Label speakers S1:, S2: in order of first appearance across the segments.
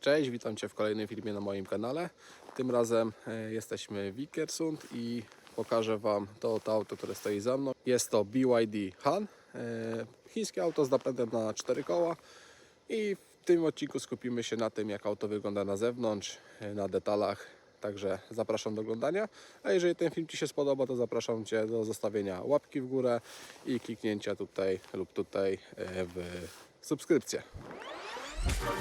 S1: Cześć, witam Cię w kolejnym filmie na moim kanale. Tym razem e, jesteśmy w Vikersund i pokażę Wam to, to auto, które stoi za mną. Jest to BYD Han, e, chińskie auto z napędem na 4 koła i w tym odcinku skupimy się na tym, jak auto wygląda na zewnątrz, e, na detalach. Także zapraszam do oglądania. A jeżeli ten film Ci się spodoba, to zapraszam Cię do zostawienia łapki w górę i kliknięcia tutaj lub tutaj w subskrypcję. Oh.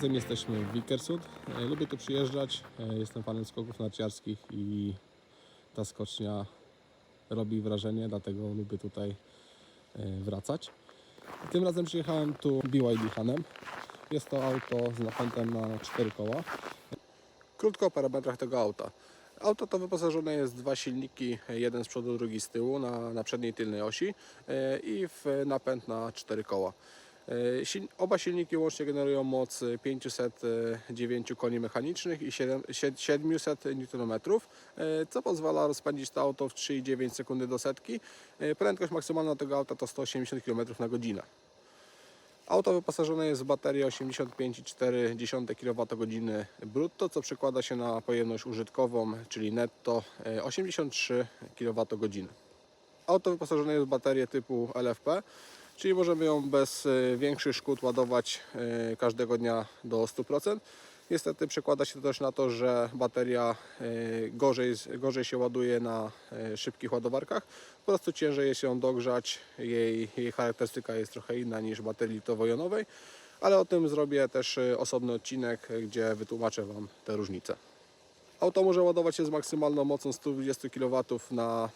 S1: Razem jesteśmy w Vikersund. E, Lubię tu przyjeżdżać. E, Jestem fanem skoków narciarskich i ta skocznia robi wrażenie, dlatego lubię tutaj e, wracać. Tym razem przyjechałem tu BYD Hanem. Jest to auto z napędem na 4 koła. Krótko o parametrach tego auta. Auto to wyposażone jest w dwa silniki, jeden z przodu, drugi z tyłu na, na przedniej tylnej osi i w napęd na 4 koła. E, Oba silniki łącznie generują moc 509 koni mechanicznych i 7 sie- 700 Nm, e, co pozwala rozpędzić to auto w 3,9 sekundy do setki. E, Prędkość maksymalna tego auta to 180 km na godzinę. Auto wyposażone jest w baterię 85,4 kWh brutto, co przekłada się na pojemność użytkową, czyli netto e, 83 kWh. Auto wyposażone jest w baterię typu LFP, czyli możemy ją bez e, większych szkód ładować e, każdego dnia do 100%. Niestety przekłada się to też na to, że bateria e, gorzej, gorzej się ładuje na szybkich ładowarkach. Po prostu ciężej jest ją dogrzać. Jej, jej charakterystyka jest trochę inna niż baterii litowo-jonowej, ale o tym zrobię też osobny odcinek, gdzie wytłumaczę Wam te różnice. Auto może ładować się z maksymalną mocą 120 kW na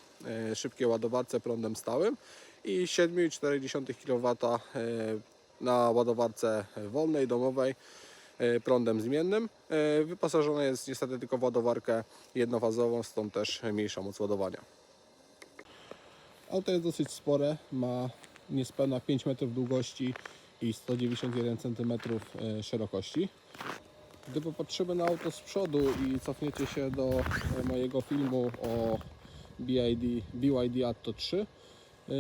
S1: szybkiej ładowarce prądem stałym i 7,4 kW e, na ładowarce wolnej, domowej e, prądem zmiennym. E, Wyposażone jest niestety tylko w ładowarkę jednofazową, stąd też mniejsza moc ładowania. Auto jest dosyć spore, ma niespełna 5 metrów długości i 191 cm szerokości. Gdy popatrzymy na auto z przodu i cofniecie się do mojego filmu o BYD, BYD Atto 3, e,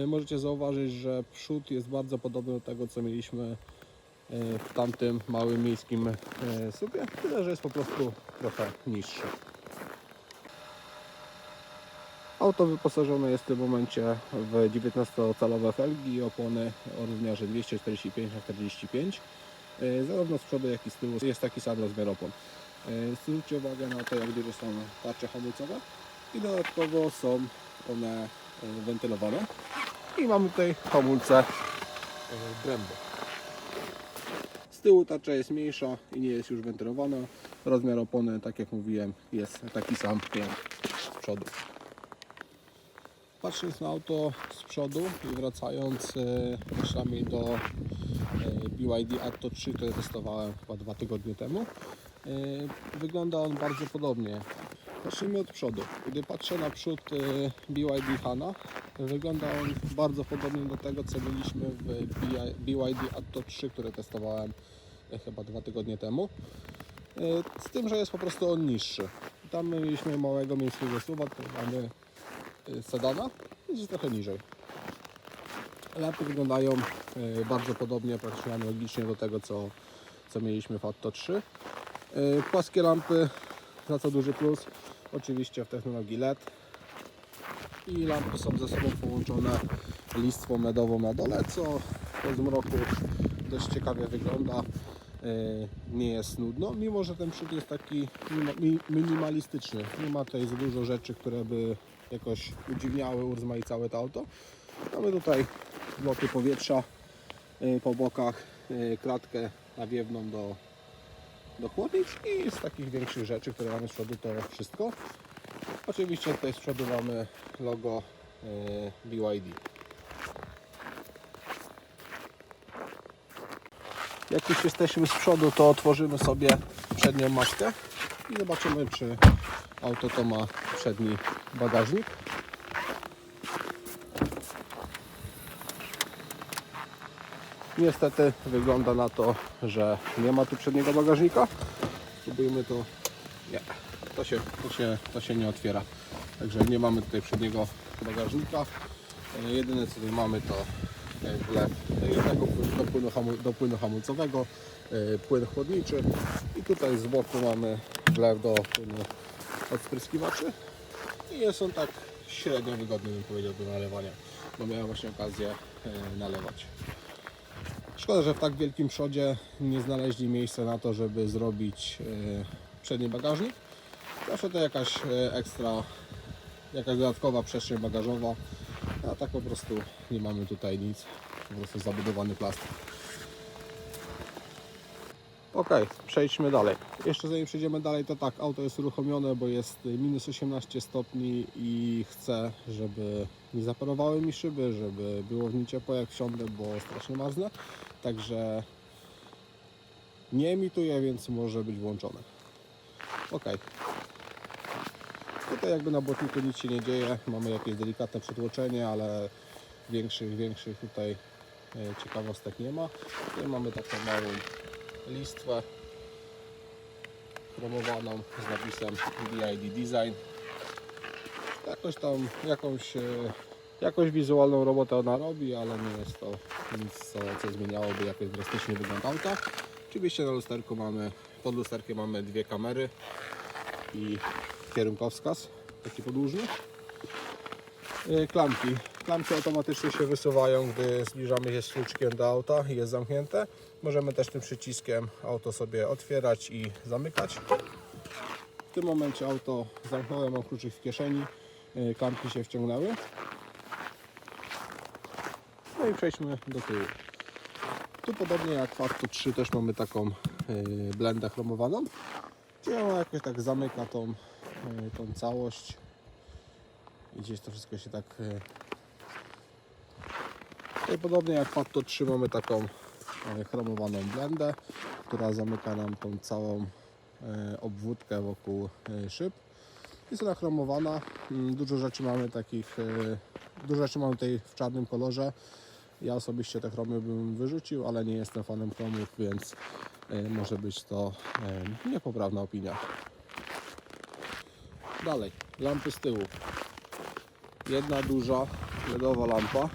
S1: możecie zauważyć, że przód jest bardzo podobny do tego, co mieliśmy e, w tamtym małym miejskim e, sobie, tyle że jest po prostu trochę niższy. Auto wyposażone jest w tym momencie w 19-calowe felgi i opony o rozmiarze 245 na 45 E, Zarówno z przodu, jak i z tyłu jest taki sam rozmiar opon. E, Zwróćcie uwagę na to, jak duże są tarcze hamulcowe i dodatkowo są one e, wentylowane. I mamy tutaj hamulce e, Brembo. Z tyłu tarcza jest mniejsza i nie jest już wentylowana. Rozmiar opony, tak jak mówiłem, jest taki sam jak z przodu. Patrząc na auto z przodu i wracając e, myślami do e, BYD Atto 3, które testowałem chyba dwa tygodnie temu, wygląda on bardzo podobnie. Zacznijmy od przodu. Gdy patrzę na przód e, BYD Hana, wygląda on bardzo podobnie do tego, co mieliśmy w BYD Atto 3, które testowałem e, chyba dwa tygodnie temu. E, Z tym, że jest po prostu on niższy. Tam my mieliśmy małego miejskiego suwa, tutaj mamy sedana, jest trochę niżej. Lampy wyglądają bardzo podobnie, praktycznie analogicznie do tego, co, co mieliśmy w Atto 3. Y, Płaskie lampy, za co duży plus, oczywiście w technologii LED. i lampy są ze sobą połączone listwą medową na dole, co po zmroku dość ciekawie wygląda. Yy, Nie jest nudno, mimo że ten przód jest taki minima- mi- minimalistyczny. Nie ma tutaj za dużo rzeczy, które by jakoś udziwniały, urozmaicały to auto. Mamy tutaj bloki powietrza yy, po bokach, yy, klatkę nawiewną do, do i z takich większych rzeczy, które mamy z przodu to wszystko. Oczywiście tutaj z przodu mamy logo yy, BYD. Jak już jesteśmy z przodu, to otworzymy sobie przednią maskę i zobaczymy, czy auto to ma przedni bagażnik. Niestety wygląda na to, że nie ma tu przedniego bagażnika. Spróbujmy to. Nie, to się, to się, to się nie otwiera. Także nie mamy tutaj przedniego bagażnika. E, Jedyne co tutaj mamy to e, wlew jednego do płynu, do płynu hamulcowego, e, płyn chłodniczy i tutaj z boku mamy wlew do płynu od spryskiwaczy i jest on tak średnio wygodny bym powiedział do nalewania, bo miałem właśnie okazję e, nalewać. Szkoda, że w tak wielkim przodzie nie znaleźli miejsca na to, żeby zrobić e, przedni bagażnik. Zawsze to jakaś e, ekstra, jakaś dodatkowa przestrzeń bagażowa, a tak po prostu nie mamy tutaj nic, po prostu zabudowany plastik. Ok, przejdźmy dalej. Jeszcze zanim przejdziemy dalej, to tak, auto jest uruchomione, bo jest minus 18 stopni i chcę, żeby nie zaparowały mi szyby, żeby było w nim ciepło jak wsiądę, bo strasznie marznę. Także nie emituje, więc może być włączone. Ok. Tutaj jakby na błotniku nic się nie dzieje, mamy jakieś delikatne przytłoczenie, ale większych, większych tutaj e, ciekawostek nie ma. Tutaj mamy taką małą listwę chromowaną z napisem BID Design. Jakoś tam, jakąś, jakąś wizualną robotę ona robi, ale nie jest to nic, co, co zmieniałoby jakoś drastycznie wygląd auta. Oczywiście na lusterku mamy, pod lusterkiem mamy dwie kamery i kierunkowskaz, taki podłużny. E, Klamki. Klamki automatycznie się wysuwają, gdy zbliżamy się z kluczykiem do auta i jest zamknięte. Możemy też tym przyciskiem auto sobie otwierać i zamykać. W tym momencie auto zamknąłem, mam kluczyk w kieszeni, e, klamki się wciągnęły. No i przejdźmy do tyłu. Tu podobnie jak w Actu 3 też mamy taką e, blendę chromowaną, gdzie ona jakoś tak zamyka tą, e, tą całość i gdzieś to wszystko się tak e, Tutaj podobnie jak w Acto 3 mamy taką chromowaną blendę, która zamyka nam tą całą obwódkę wokół szyb. Jest ona chromowana. Mm, Dużo rzeczy mamy takich, dużo rzeczy mamy tutaj w czarnym kolorze. Ja osobiście te chromy bym wyrzucił, ale nie jestem fanem chromów, więc e, może być to e, niepoprawna opinia. Dalej, lampy z tyłu. Jedna duża LEDowa lampa.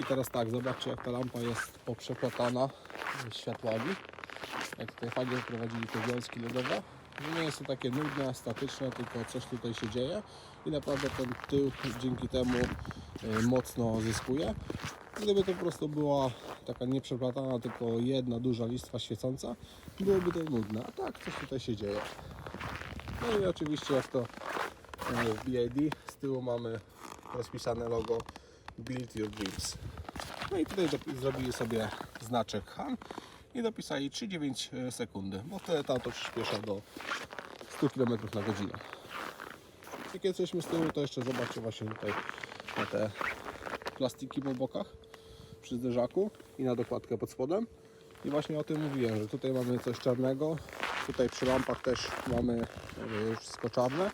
S1: I teraz tak, zobaczcie jak ta lampa jest poprzeplatana światłami. Jak tutaj fajnie wprowadzili te wiązki LEDowe. Nie jest to takie nudne, statyczne, tylko coś tutaj się dzieje i naprawdę ten tył dzięki temu y, mocno zyskuje. Gdyby to po prostu była taka nieprzeplatana, tylko jedna duża listwa świecąca, byłoby to nudne. A tak, coś tutaj się dzieje. No i oczywiście jak to e, BID z tyłu mamy rozpisane logo Build Your Dreams. No i tutaj zrobili sobie znaczek Han i dopisali 3,9 sekundy, bo wtedy to auto przyspiesza do 100 km na godzinę. I kiedy jesteśmy z tyłu, to jeszcze zobaczcie właśnie tutaj na te plastiki po bokach przy zderzaku i na dokładkę pod spodem. I właśnie o tym mówiłem, że tutaj mamy coś czarnego, tutaj przy lampach też mamy e, wszystko czarne,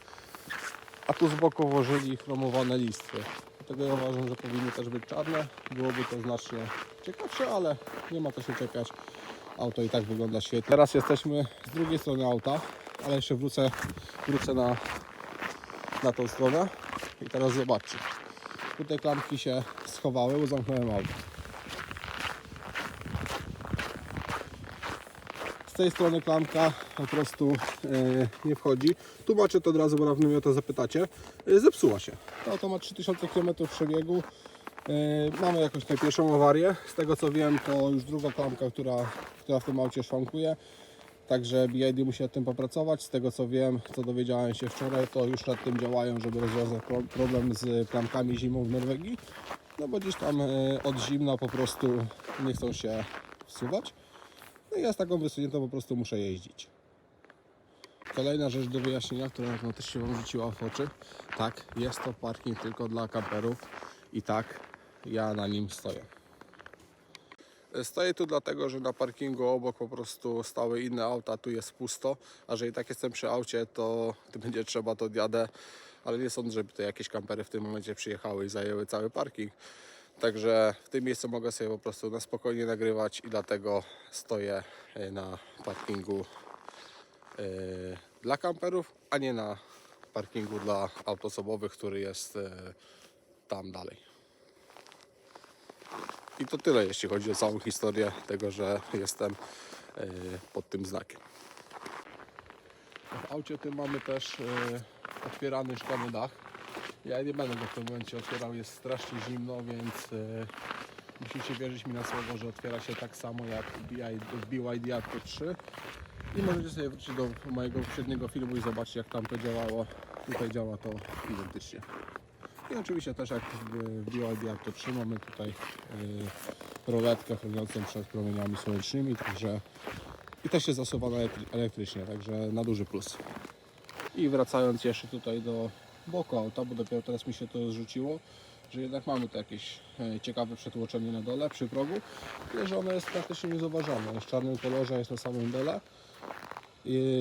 S1: a tu z boku włożyli chromowane listwy. Dlatego ja uważam, że powinny też być czarne. Byłoby to znacznie ciekawsze, ale nie ma co się czepiać. Auto i tak wygląda świetnie. Teraz jesteśmy z drugiej strony auta, ale jeszcze wrócę, wrócę na, na tą stronę. I teraz zobaczcie. Tutaj klamki się schowały, bo zamknąłem auto. tej strony klamka po prostu e, nie wchodzi. Tłumaczę to od razu, bo na mnie o to zapytacie. E, zepsuła się. To auto ma 3000 km przebiegu. E, mamy jakąś tutaj pierwszą awarię. Z tego co wiem, to już druga klamka, która, która w tym aucie szwankuje. Także BID musi nad tym popracować. Z tego co wiem, co dowiedziałem się wczoraj, to już nad tym działają, żeby rozwiązać pro- problem z klamkami zimą w Norwegii. No bo gdzieś tam e, od zimna po prostu nie chcą się wsuwać. No i ja z taką wysuniętą po prostu muszę jeździć. Kolejna rzecz do wyjaśnienia, która no, też się Wam rzuciła w oczy. Tak, jest to parking tylko dla kamperów i tak, ja na nim stoję. Stoję tu dlatego, że na parkingu obok po prostu stały inne auta, tu jest pusto, a że i tak jestem przy aucie, to gdy będzie trzeba, to odjadę, ale nie sądzę, żeby to jakieś kampery w tym momencie przyjechały i zajęły cały parking. Także w tym miejscu mogę sobie po prostu na spokojnie nagrywać i dlatego stoję e, na parkingu e, dla kamperów, a nie na parkingu dla aut osobowych, który jest e, tam dalej. I to tyle, jeśli chodzi o całą historię tego, że jestem e, pod tym znakiem. W aucie tym mamy też e, otwierany szklany dach. Ja nie będę go w tym momencie otwierał, jest strasznie zimno, więc e, musicie wierzyć mi na słowo, że otwiera się tak samo jak w BYD w BYD Atto 3. I możecie sobie wrócić do mojego poprzedniego filmu i zobaczyć jak tam to działało. Tutaj działa to identycznie. I oczywiście też jak w BYD Atto 3 mamy tutaj yy, roletkę chroniącą przed promieniami słonecznymi, także i też jest zasuwana elektry- elektrycznie, także na duży plus. I wracając jeszcze tutaj do boku auta, bo dopiero teraz mi się to zrzuciło, że jednak mamy tu jakieś e, ciekawe przetłoczenie na dole przy progu, tyle że ono jest praktycznie niezauważalne. Jest w czarnym kolorze, jest na samym dole.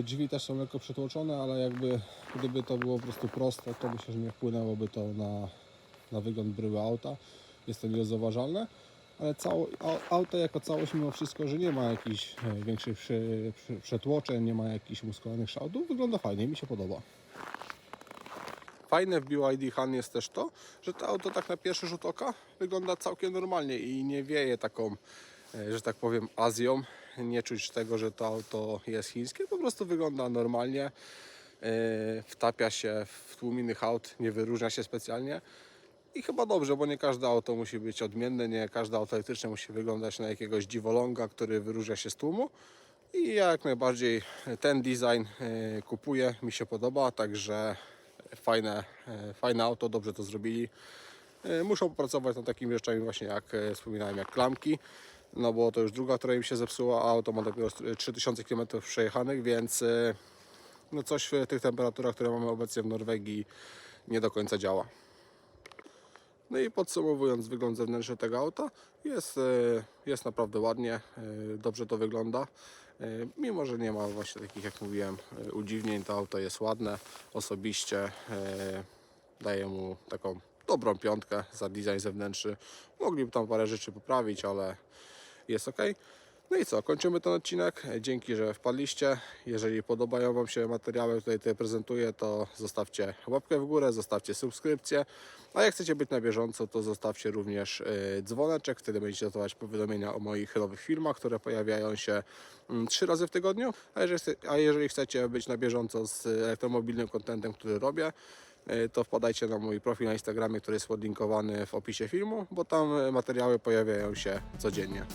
S1: Drzwi też są lekko przetłoczone, ale jakby gdyby to było po prostu proste, to myślę, że nie wpłynęłoby to na, na wygląd bryły auta. Jest to niezauważalne, ale cało, au- auto jako całość mimo wszystko, że nie ma jakichś e, większych przy, przy, przetłoczeń, nie ma jakichś muskularnych kształtów, wygląda fajnie, mi się podoba. Fajne w BYD Han jest też to, że to auto tak na pierwszy rzut oka wygląda całkiem normalnie i nie wieje taką, e, że tak powiem, Azją. Nie czuć tego, że to auto jest chińskie, po prostu wygląda normalnie. e, Wtapia się w tłum innych aut, nie wyróżnia się specjalnie. I chyba dobrze, bo nie każde auto musi być odmienne, nie każde auto elektryczne musi wyglądać na jakiegoś dziwoląga, który wyróżnia się z tłumu. I ja jak najbardziej ten design e, kupuję, mi się podoba, także fajne, e, fajne auto, dobrze to zrobili. Muszą popracować nad takimi rzeczami właśnie jak wspominałem, jak klamki, no bo to już druga, która im się zepsuła, a auto ma dopiero 3000 km przejechanych, więc e, no coś w tych temperaturach, które mamy obecnie w Norwegii nie do końca działa. No i podsumowując wygląd zewnętrzny tego auta, jest, e, jest naprawdę ładnie, dobrze to wygląda. Mimo, że nie ma właśnie takich jak mówiłem udziwnień, to auto jest ładne. Osobiście daję mu taką dobrą piątkę za design zewnętrzny. Mogliby tam parę rzeczy poprawić, ale jest ok. No i co, kończymy ten odcinek. Dzięki, że wpadliście. Jeżeli podobają Wam się materiały, które tutaj, prezentuję, to zostawcie łapkę w górę, zostawcie subskrypcję. A jak chcecie być na bieżąco, to zostawcie również y, dzwoneczek. Wtedy będziecie dostawać powiadomienia o moich nowych filmach, które pojawiają się mm, trzy razy w tygodniu. A jeżeli, a jeżeli chcecie być na bieżąco z elektromobilnym kontentem, który robię, y, to wpadajcie na mój profil na Instagramie, który jest podlinkowany w opisie filmu, bo tam materiały pojawiają się codziennie.